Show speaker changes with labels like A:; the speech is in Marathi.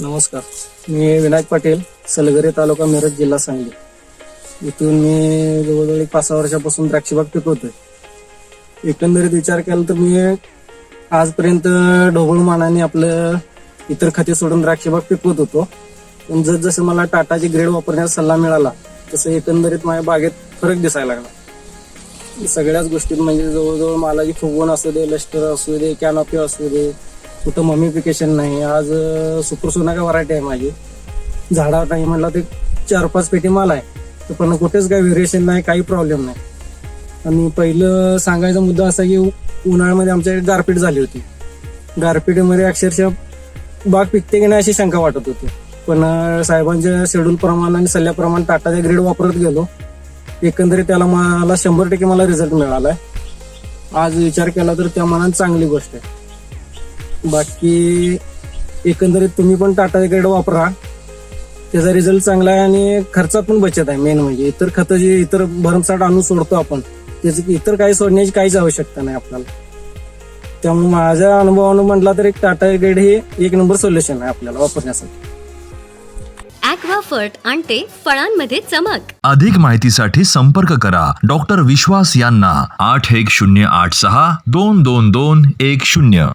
A: नमस्कार. मी विनायक पाटील सलगरे तालुका मिरज जिल्हा सांगली. इथून मी जवळजवळ एक पाच सहा वर्षापासून द्राक्षबाग पिकवतोय. एकंदरीत विचार केला तर मी आजपर्यंत ढोबळ मानाने आपलं इतर खते सोडून द्राक्षबाग पिकवत होतो. पण जसजसं मला टाटाची ग्रेड वापरण्याचा सल्ला मिळाला तसं एकंदरीत माझ्या बागेत फरक दिसायला लागला. सगळ्याच गोष्टीत म्हणजे जवळजवळ मालाची फुगवण असू दे लष्कर असू दे कॅनॉपी असू दे कुठं मम्मीफिकेशन नाही. आज सुपर सोनाका व्हरायटी आहे माझी. झाडावर नाही म्हणलं ते चार पाच पेटी माल आहे. तर पण कुठेच काही व्हेरिएशन नाही काही प्रॉब्लेम नाही. आणि पहिलं सांगायचा मुद्दा असा की उन्हाळ्यामध्ये आमच्याकडे गारपीट झाली होती. गारपीटमध्ये अक्षरशः बाग पिकते की नाही अशी शंका वाटत होती. पण साहेबांच्या शेड्यूल प्रमाणे आणि सल्ल्याप्रमाणे टाटाचा ग्रेड वापरत गेलो. एकंदरीत त्याला मला शंभर टक्के मला रिझल्ट मिळाला आहे आज विचार केला तर त्या मनात चांगली गोष्ट आहे. बाकी एकंदरीत तुम्ही पण टाटा ग्रेड वापरा. त्याचा रिझल्ट चांगला आहे आणि खर्चात पण बचत आहे मेन म्हणजे. इतर खतं जे इतर भरमसाठ आणून सोडतो आपण त्याची इतर काही सोडण्याची काहीच आवश्यकता नाही आपल्याला. त्यामुळे माझ्या अनुभवानं म्हटलं तर एक टाटा ग्रेड हे एक नंबर सोल्युशन आहे आपल्याला वापरण्यासाठी.
B: ॲक्वाफर्ट आणते फळांमध्ये चमक.
C: अधिक माहितीसाठी संपर्क करा. डॉक्टर विश्वास यांना आठ एक शून्य आठ सहा दोन दोन दोन एक शून्य.